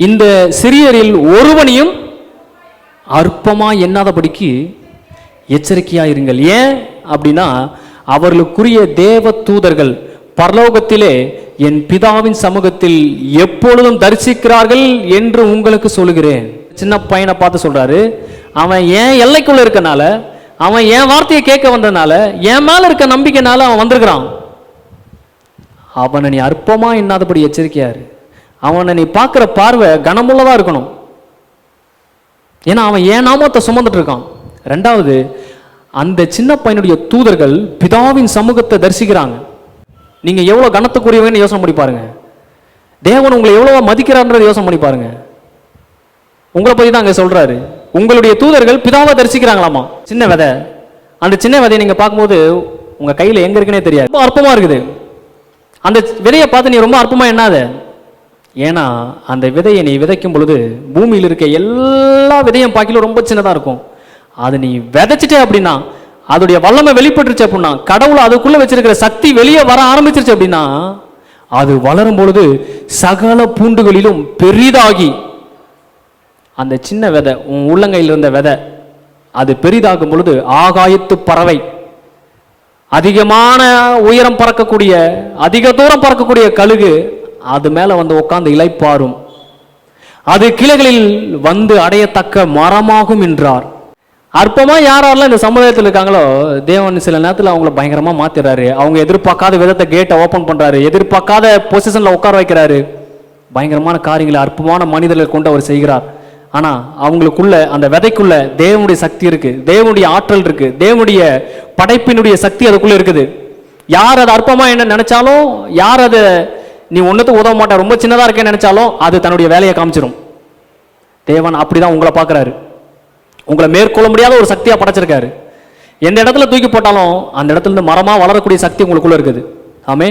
இந்த சிறியரில் ஒருவனையும் அற்பமா எண்ணாதபடிக்கு எச்சரிக்கையா இருங்கள் ஏன் அப்படின்னா அவர்களுக்குரிய தேவ தூதர்கள் பரலோகத்திலே என் பிதாவின் சமூகத்தில் எப்பொழுதும் தரிசிக்கிறார்கள் என்று உங்களுக்கு சொல்லுகிறேன். சின்ன பையனை பார்த்து சொல்றாரு அவன் ஏன் எல்லைக்குள்ள இருக்கனால அவன் என் வார்த்தையை கேட்க வந்தனால என் மேல இருக்க நம்பிக்கைனால அவன் வந்திருக்கிறான்? அவனை நீ அற்பமா எண்ணாதபடி எச்சரிக்கையாரு அவனை நீ பார்க்குற பார்வை கனமுள்ளதாக இருக்கணும். ஏன்னா அவன் ஏன் நாமத்தை சுமந்துட்டு இருக்கான்? ரெண்டாவது அந்த சின்ன பையனுடைய தூதர்கள் பிதாவின் சமூகத்தை தரிசிக்கிறாங்க. நீங்கள் எவ்வளோ கனத்துக்குரியவங்கன்னு யோசனை பண்ணி பாருங்க. தேவன் உங்களை எவ்வளவா மதிக்கிறார்ன்றதை யோசனை பண்ணி பாருங்க. உங்களை பற்றி தான் அங்கே சொல்கிறாரு உங்களுடைய தூதர்கள் பிதாவை தரிசிக்கிறாங்களாமா? சின்ன விதை. அந்த சின்ன விதையை நீங்கள் பார்க்கும்போது உங்கள் கையில் எங்கே இருக்குன்னே தெரியாது. ரொம்ப அற்பமாக இருக்குது. அந்த விதையை பார்த்து நீ ரொம்ப அற்பமாக எண்ணாத ஏன்னா அந்த விதையை நீ விதைக்கும் பொழுது பூமியில் இருக்க எல்லா விதையும் பாக்கிலும் ரொம்ப சின்னதாக இருக்கும். அது நீ விதைச்சிட்டே அப்படின்னா அதோடைய வல்லமை வெளிப்பட்டுருச்சு அப்படின்னா கடவுள் அதுக்குள்ளே வச்சிருக்கிற சக்தி வெளியே வர ஆரம்பிச்சிருச்சு அப்படின்னா அது வளரும் பொழுது சகல பூண்டுகளிலும் பெரிதாகி அந்த சின்ன விதை உன் உள்ளங்கையில் இருந்த விதை அது பெரிதாகும் பொழுது ஆகாயத்து பறவை அதிகமான உயரம் பறக்கக்கூடிய அதிக தூரம் பறக்கக்கூடிய கழுகு அது மேலே வந்து உட்கார்ந்து இலைப்பாரும் அது கிளைகளில் வந்து அடையத்தக்க மரமாகும் என்றார். அற்பமாக யாரெல்லாம் இந்த சமுதாயத்தில் இருக்காங்களோ தேவன் சில நேரத்தில் அவங்கள பயங்கரமாக மாத்திடுறாரு அவங்க எதிர்பார்க்காத விதத்தை கேட்டை ஓப்பன் பண்ணுறாரு எதிர்பார்க்காத பொசிஷனில் உட்கார வைக்கிறாரு. பயங்கரமான காரியங்களை அற்பமான மனிதர்கள் கொண்டு அவர் செய்கிறார். ஆனால் அவங்களுக்குள்ள அந்த விதைக்குள்ள தேவனுடைய சக்தி இருக்குது தேவனுடைய ஆற்றல் இருக்குது தேவனுடைய படைப்பினுடைய சக்தி அதுக்குள்ளே இருக்குது. யார் அது அற்பமாக என்ன நினைச்சாலும் யார் அதை நீ ஒன்றுத்துக்கு உதவ மாட்டா ரொம்ப சின்னதாக இருக்கேன்னு நினச்சாலும் அது தன்னுடைய வேலையை காமிச்சிடும் தேவன் அப்படிதான் உங்களை பார்க்கறாரு. உங்களை மேற்கொள்ள முடியாத ஒரு சக்தியாக படைச்சிருக்காரு. எந்த இடத்துல தூக்கி போட்டாலும் அந்த இடத்துல இருந்து மரமாக வளரக்கூடிய சக்தி உங்களுக்குள்ளே இருக்குது. ஆமே